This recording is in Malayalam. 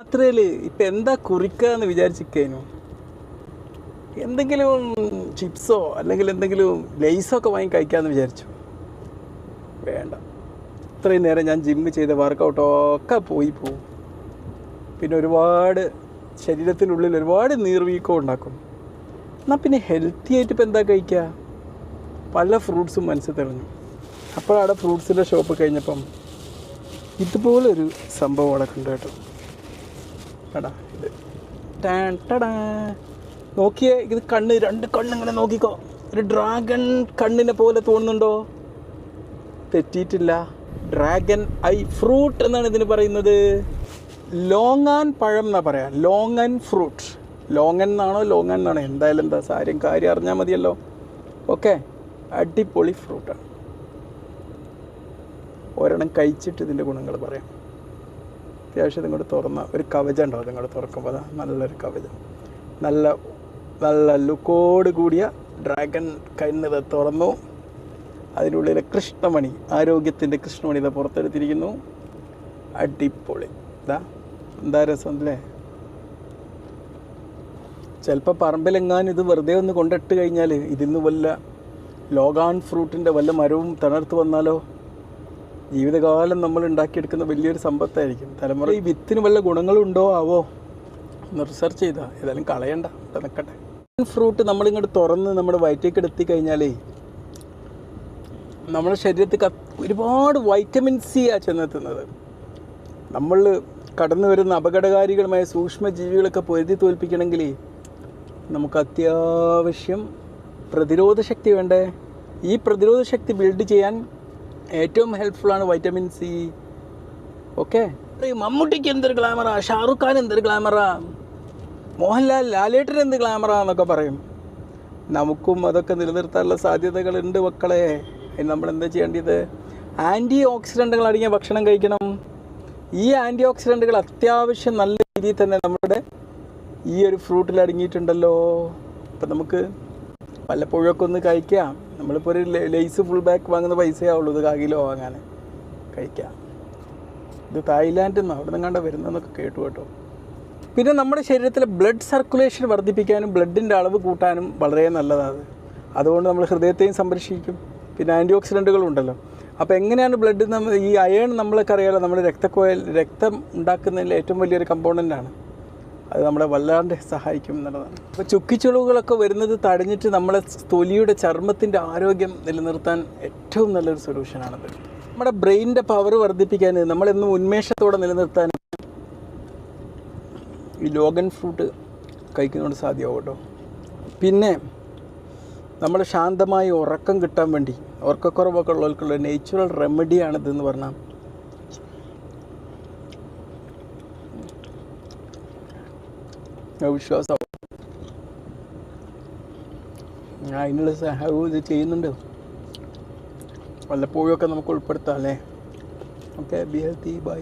രാത്രിയിൽ ഇപ്പം എന്താ കുറിക്കുക എന്ന് വിചാരിച്ചിരിക്കേനു എന്തെങ്കിലും ചിപ്സോ അല്ലെങ്കിൽ എന്തെങ്കിലും ലേസോ ഒക്കെ വാങ്ങി കഴിക്കാമെന്ന് വിചാരിച്ചു. വേണ്ട. ഇത്രയും നേരം ഞാൻ ജിമ്മ് ചെയ്ത വർക്കൗട്ടൊക്കെ പോയി പോവും. പിന്നെ ഒരുപാട് ശരീരത്തിനുള്ളിൽ ഒരുപാട് നീർവീക്കം ഉണ്ടാക്കും. എന്നാൽ പിന്നെ ഹെൽത്തി ആയിട്ട് ഇപ്പം എന്താ കഴിക്കുക പല ഫ്രൂട്ട്സും മനസ്സിൽ തെളിഞ്ഞു. അപ്പോഴവിടെ ഫ്രൂട്ട്സിന്റെ ഷോപ്പ് കഴിഞ്ഞപ്പം ഇതുപോലൊരു സംഭവം അവിടെ കണ്ടു കേട്ടോ. നോക്കിയേ ഇത് കണ്ണ് രണ്ട് കണ്ണിങ്ങനെ നോക്കിക്കോ. ഒരു ഡ്രാഗൺ കണ്ണിനെ പോലെ തോന്നുന്നുണ്ടോ? തെറ്റിയിട്ടില്ല. ഡ്രാഗൺ ഐ ഫ്രൂട്ട് എന്നാണ് ഇതിന് പറയുന്നത്. ലോങ്ങാൻ പഴം എന്നാ പറയാ. Longan fruit. ലോങ്ങൻ എന്നാണോ ലോങ്ങൻ എന്നാണോ? എന്തായാലും എന്താ സാര്യം കാര്യം അറിഞ്ഞാൽ മതിയല്ലോ. ഓക്കെ അടിപൊളി ഫ്രൂട്ടാണ്. ഒരെണ്ണം കഴിച്ചിട്ട് ഇതിന്റെ ഗുണങ്ങൾ പറയാം. അത്യാവശ്യം ഇങ്ങോട്ട് തുറന്ന ഒരു കവചം ഉണ്ടാവും നിങ്ങളുടെ തുറക്കുമ്പോൾ അതാ നല്ലൊരു കവചം. നല്ല നല്ല ലുക്കോട് കൂടിയ ഡ്രാഗൺ കണ്ണിത് തുറന്നു. അതിനുള്ളിലെ കൃഷ്ണമണി ആരോഗ്യത്തിന്റെ കൃഷ്ണമണി ഇത് പുറത്തെടുത്തിരിക്കുന്നു. അടിപൊളി. ഇതാ എന്താ രസം അല്ലേ? ചിലപ്പോൾ പറമ്പിലെങ്ങാനും ഇത് വെറുതെ ഒന്ന് കൊണ്ടിട്ട് കഴിഞ്ഞാൽ ഇതിന്ന് വല്ല ലോഗാൻ ഫ്രൂട്ടിന്റെ വല്ല മരവും തണർത്ത് വന്നാലോ? ജീവിതകാലം നമ്മൾ ഉണ്ടാക്കിയെടുക്കുന്ന വലിയൊരു സമ്പത്തായിരിക്കും. തലമുറ ഈ വിത്തിന് വല്ല ഗുണങ്ങളുണ്ടോ? ആവോ? ഒന്ന് റിസർച്ച് ചെയ്താൽ ഏതായാലും കളയണ്ട. ഇവിടെ നിൽക്കട്ടെ ഫ്രൂട്ട് നമ്മളിങ്ങോട്ട് തുറന്ന് നമ്മുടെ വയറ്റേക്ക് എടുത്തി കഴിഞ്ഞാലേ നമ്മുടെ ശരീരത്തിൽ ഒരുപാട് വൈറ്റമിൻ സി ആ ചെന്നെത്തുന്നത്. നമ്മൾ കടന്നു വരുന്ന അപകടകാരികളുമായ സൂക്ഷ്മ ജീവികളൊക്കെ പൊരുതി തോൽപ്പിക്കണമെങ്കിൽ നമുക്ക് അത്യാവശ്യം പ്രതിരോധ ശക്തി വേണ്ടേ? ഈ പ്രതിരോധ ശക്തി ബിൽഡ് ചെയ്യാൻ ഏറ്റവും ഹെൽപ്ഫുള്ളാണ് വൈറ്റമിൻ സി ഓക്കെ മമ്മൂട്ടിക്ക് എന്തൊരു ഗ്ലാമറാ ഷാറുഖ് ഖാൻ എന്തൊരു ഗ്ലാമറാ മോഹൻലാൽ ലാലേട്ടൻ എന്ത് ഗ്ലാമറാ എന്നൊക്കെ പറയും. നമുക്കും അതൊക്കെ നിലനിർത്താനുള്ള സാധ്യതകളുണ്ട് മക്കളെ. നമ്മൾ എന്താ ചെയ്യേണ്ടത്? ആന്റി ഓക്സിഡന്റുകൾ അടങ്ങിയ ഭക്ഷണം കഴിക്കണം. ഈ ആന്റി ഓക്സിഡന്റുകൾ അത്യാവശ്യം നല്ല രീതിയിൽ തന്നെ നമ്മുടെ ഈ ഒരു ഫ്രൂട്ടിൽ അടങ്ങിയിട്ടുണ്ടല്ലോ. അപ്പം നമുക്ക് വല്ലപ്പോഴൊക്കെ ഒന്ന് കഴിക്കാം. നമ്മളിപ്പോൾ ഒരു ലേസ് ഫുൾ ബാക്ക് വാങ്ങുന്ന പൈസയാവുള്ളൂ ഇത് കാകിലോ വാങ്ങാൻ കഴിക്കാം. ഇത് തായ്ലാൻഡിൽ നിന്ന് അവിടെ നിന്നാണ്ട് വരുന്നതെന്നൊക്കെ കേട്ടു കേട്ടോ. പിന്നെ നമ്മുടെ ശരീരത്തിലെ ബ്ലഡ് സർക്കുലേഷൻ വർദ്ധിപ്പിക്കാനും ബ്ലഡിന്റെ അളവ് കൂട്ടാനും വളരെ നല്ലതാണ്. അതുകൊണ്ട് നമ്മൾ ഹൃദയത്തെയും സംരക്ഷിക്കും. പിന്നെ ആന്റി ഓക്സിഡന്റുകളും ഉണ്ടല്ലോ. അപ്പോൾ എങ്ങനെയാണ് ബ്ലഡ് നമ്മൾ ഈ അയേൺ നമ്മളൊക്കെ അറിയാലോ നമ്മുടെ രക്തക്കോയൽ രക്തം ഉണ്ടാക്കുന്നതിൽ ഏറ്റവും വലിയൊരു കമ്പോണന്റ് ആണ്. അത് നമ്മളെ വല്ലാണ്ട് സഹായിക്കും എന്നുള്ളതാണ്. അപ്പോൾ ചുക്കിച്ചുളിവുകളൊക്കെ വരുന്നത് തടഞ്ഞിട്ട് നമ്മളെ തൊലിയുടെ ചർമ്മത്തിന്റെ ആരോഗ്യം നിലനിർത്താൻ ഏറ്റവും നല്ലൊരു സൊല്യൂഷനാണത് നമ്മുടെ ബ്രെയിനിന്റെ പവർ വർദ്ധിപ്പിക്കാൻ നമ്മളെന്നും ഉന്മേഷത്തോടെ നിലനിർത്താൻ ഈ ലോഗൻ ഫ്രൂട്ട് കഴിക്കുന്നതുകൊണ്ട് സാധ്യമാവും കേട്ടോ പിന്നെ നമ്മൾ ശാന്തമായി ഉറക്കം കിട്ടാൻ വേണ്ടി ഉറക്കക്കുറവൊക്കെ ഉള്ളവർക്കുള്ള നേച്ചുറൽ റെമഡിയാണിതെന്ന് പറഞ്ഞാൽ വിശ്വാസമാവും ഞാൻ അതിനുള്ള സഹായവും ഇത് ചെയ്യുന്നുണ്ട്. വല്ലപ്പോഴും ഒക്കെ നമുക്ക് ഉൾപ്പെടുത്താം അല്ലേ? Okay be healthy by